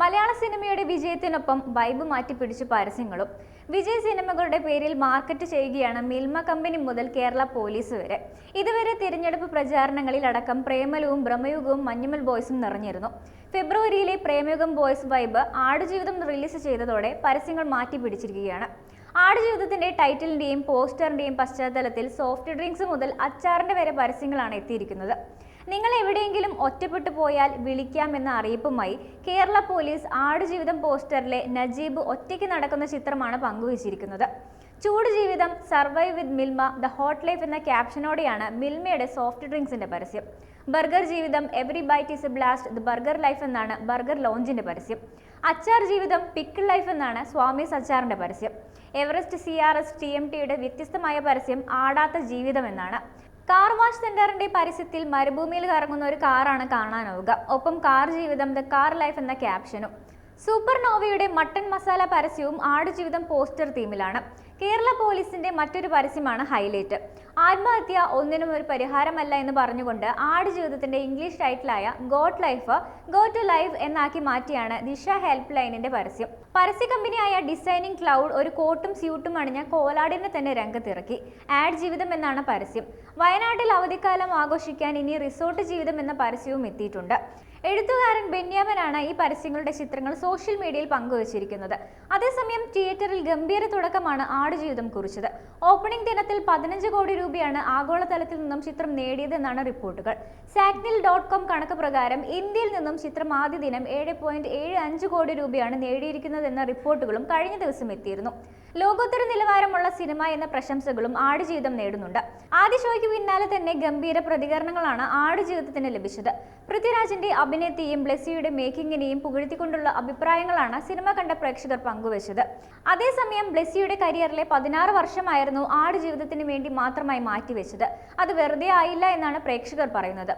മലയാള സിനിമയുടെ വിജയത്തിനൊപ്പം വൈബ് മാറ്റി പിടിച്ചു പരസ്യങ്ങളും. വിജയ് സിനിമകളുടെ പേരിൽ മാർക്കറ്റ് ചെയ്യുകയാണ് മിൽമ കമ്പനി മുതൽ കേരള പോലീസ് വരെ. ഇതുവരെ തിരഞ്ഞെടുപ്പ് പ്രചാരണങ്ങളിൽ അടക്കം പ്രേമലവും ബ്രഹ്മയുഗവും മഞ്ഞുമൽ ബോയ്സും നിറഞ്ഞിരുന്നു. ഫെബ്രുവരിയിലെ Bramayugam boys vibe Aadujeevitham release ചെയ്തതോടെ പരസ്യങ്ങൾ മാറ്റി പിടിച്ചിരിക്കുകയാണ്. ആടുജീവിതത്തിന്റെ ടൈറ്റിലിന്റെയും പോസ്റ്ററിന്റെയും പശ്ചാത്തലത്തിൽ സോഫ്റ്റ് ഡ്രിങ്ക്സ് മുതൽ അച്ചാറിന്റെ വരെ പരസ്യങ്ങളാണ് എത്തിയിരിക്കുന്നത്. നിങ്ങൾ എവിടെയെങ്കിലും ഒറ്റപ്പെട്ടു പോയാൽ വിളിക്കാമെന്ന അറിയിപ്പുമായി കേരള പോലീസ് ആടുജീവിതം പോസ്റ്ററിലെ നജീബ് ഒറ്റയ്ക്ക് നടക്കുന്ന ചിത്രമാണ് പങ്കുവച്ചിരിക്കുന്നത്. ചൂട് ജീവിതം survive with Milma the hot life എന്ന ക്യാപ്ഷനോടെയാണ് മിൽമയുടെ സോഫ്റ്റ് ഡ്രിങ്ക്സിന്റെ പരസ്യം. ബർഗർ ജീവിതം every bite is a blast the burger life എന്നാണ് ബർഗർ ലോഞ്ചിന്റെ പരസ്യം. അച്ചാർ ജീവിതം പിക്കിൾ ലൈഫ് എന്നാണ് സ്വാമി സച്ചാറിന്റെ പരസ്യം. Everest C R S T M ടിയുടെ വ്യത്യസ്തമായ പരസ്യം ആടാത്ത ജീവിതം എന്നാണ്. കാർ വാഷ് സെന്ററിന്റെ പരസ്യത്തിൽ മരുഭൂമിയിൽ കറങ്ങുന്ന ഒരു കാറാണ് കാണാനാവുക. ഒപ്പം കാർ ജീവിതം ദ കാർ ലൈഫ് എന്ന ക്യാപ്ഷനും സൂപ്പർ നോവയുടെ മട്ടൺ മസാല പരസ്യവും ആടുജീവിതം പോസ്റ്റർ തീമിലാണ് കേരള പോലീസിന്റെ മറ്റൊരു പരസ്യമാണ് ഹൈലൈറ്റ് ആത്മഹത്യ ഒന്നിനും ഒരു പരിഹാരമല്ല എന്ന് പറഞ്ഞുകൊണ്ട് ആട് ജീവിതത്തിന്റെ English ടൈറ്റിലായ goat life go to life എന്നാക്കി മാറ്റിയാണ് ദിശ ഹെൽപ്പ് ലൈനിന്റെ പരസ്യം പരസ്യ കമ്പനിയായ ഡിസൈനിങ് ക്ലൗഡ് ഒരു കോട്ടും സ്യൂട്ടും അണിഞ്ഞ കോലാടിനെ തന്നെ രംഗത്തിറക്കി. ആഡ് ജീവിതം എന്നാണ് പരസ്യം. വയനാട്ടിൽ അവധിക്കാലം ആഘോഷിക്കാൻ ഇനി റിസോർട്ട് ജീവിതം എന്ന പരസ്യവും എത്തിയിട്ടുണ്ട്. എഴുത്തുകാരൻ ബെന്യാമനാണ് ഈ പരസ്യങ്ങളുടെ ചിത്രങ്ങൾ സോഷ്യൽ മീഡിയയിൽ പങ്കുവച്ചിരിക്കുന്നത്. അതേസമയം തിയേറ്ററിൽ ഗംഭീര തുടക്കമാണ് ആട് ജീവിതം കുറിച്ചത്. ഓപ്പണിംഗ് ദിനത്തിൽ പതിനഞ്ച് കോടി രൂപയാണ് ആഗോളതലത്തിൽ നിന്നും ചിത്രം നേടിയതെന്നാണ് റിപ്പോർട്ടുകൾ. സാക്നിൽ ഡോട്ട് കോം കണക്ക് പ്രകാരം ഇന്ത്യയിൽ നിന്നും ചിത്രം ആദ്യ ദിനം ഏഴ് പോയിന്റ് ഏഴ് അഞ്ച് കോടി രൂപയാണ് നേടിയിരിക്കുന്നതെന്ന റിപ്പോർട്ടുകളും കഴിഞ്ഞ ദിവസം എത്തിയിരുന്നു. ലോകോത്തര നിലവാരമുള്ള സിനിമ എന്ന പ്രശംസകളും ആടുജീവിതം നേടുന്നുണ്ട്. ആദ്യ ഷോയ്ക്ക് പിന്നാലെ തന്നെ ഗംഭീര പ്രതികരണങ്ങളാണ് ആടുജീവിതത്തിന് ലഭിച്ചത്. പൃഥ്വിരാജിന്റെ അഭിനയത്തെയും ബ്ലെസ്സിയുടെ മേക്കിങ്ങിനെയും പുകഴ്ത്തിക്കൊണ്ടുള്ള അഭിപ്രായങ്ങളാണ് സിനിമ കണ്ട പ്രേക്ഷകർ പങ്കുവച്ചത്. അതേസമയം ബ്ലെസ്സിയുടെ കരിയറിലെ പതിനാറ് വർഷമായിരുന്നു ആടുജീവിതത്തിന് വേണ്ടി മാത്രമായി മാറ്റിവെച്ചത്. അത് വെറുതെ ആയില്ല എന്നാണ് പ്രേക്ഷകർ പറയുന്നത്.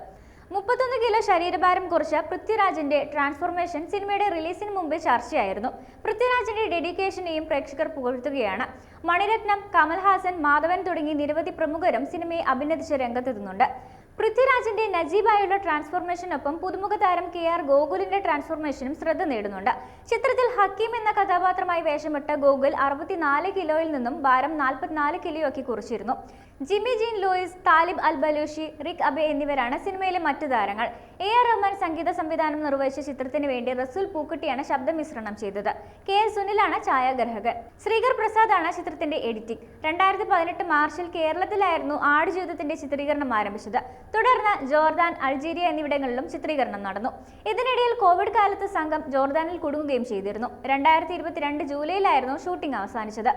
മുപ്പത്തൊന്ന് കിലോ ശരീരഭാരം കുറച്ച പൃഥ്വിരാജിന്റെ ട്രാൻസ്ഫോർമേഷൻ സിനിമയുടെ റിലീസിന് മുമ്പ് ചർച്ചയായിരുന്നു. പൃഥ്വിരാജിന്റെ ഡെഡിക്കേഷനെയും പ്രേക്ഷകർ പുകഴ്ത്തുകയാണ്. മണിരത്നം കമൽഹാസൻ മാധവൻ തുടങ്ങി നിരവധി പ്രമുഖരും സിനിമയെ അഭിനന്ദിച്ച് രംഗത്തെത്തുന്നുണ്ട്. പൃഥ്വിരാജിന്റെ നജീബായുള്ള ട്രാൻസ്ഫോർമേഷനൊപ്പം പുതുമുഖ താരം കെ ആർ ഗോകുലിന്റെ ട്രാൻസ്ഫോർമേഷനും ശ്രദ്ധ നേടുന്നുണ്ട്. ചിത്രത്തിൽ ഹക്കീം എന്ന കഥാപാത്രമായി വേഷമിട്ട ഗോകുൽ അറുപത്തിനാല് കിലോയിൽ നിന്നും ഭാരം നാൽപ്പത്തിനാല് കിലോയാക്കി കുറിച്ചിരുന്നു. Jimmy Jean Louis Talib al Balushi Rik Aby എന്നിവരാണ് സിനിമയിലെ മറ്റു താരങ്ങൾ. എ ആർ റഹ്മാൻ സംഗീത സംവിധാനം നിർവഹിച്ച ചിത്രത്തിന് വേണ്ടി റസൂൽ പൂക്കുട്ടിയാണ് ശബ്ദമിശ്രണം ചെയ്തത്. കെ എൽ സുനിലാണ് ഛായാഗ്രഹകൻ. ശ്രീകർ പ്രസാദാണ് ചിത്രത്തിന്റെ എഡിറ്റിംഗ് രണ്ടായിരത്തി പതിനെട്ട് മാർച്ചിൽ കേരളത്തിലായിരുന്നു ആടുജീവിതത്തിന്റെ ചിത്രീകരണം ആരംഭിച്ചത്. തുടർന്ന് ജോർദാൻ അൾജീരിയ എന്നിവിടങ്ങളിലും ചിത്രീകരണം നടന്നു. ഇതിനിടയിൽ കോവിഡ് കാലത്ത് സംഘം ജോർദാനിൽ കുടുങ്ങുകയും ചെയ്തിരുന്നു. രണ്ടായിരത്തി ഇരുപത്തിരണ്ട് ജൂലൈയിലായിരുന്നു ഷൂട്ടിംഗ് അവസാനിച്ചത്.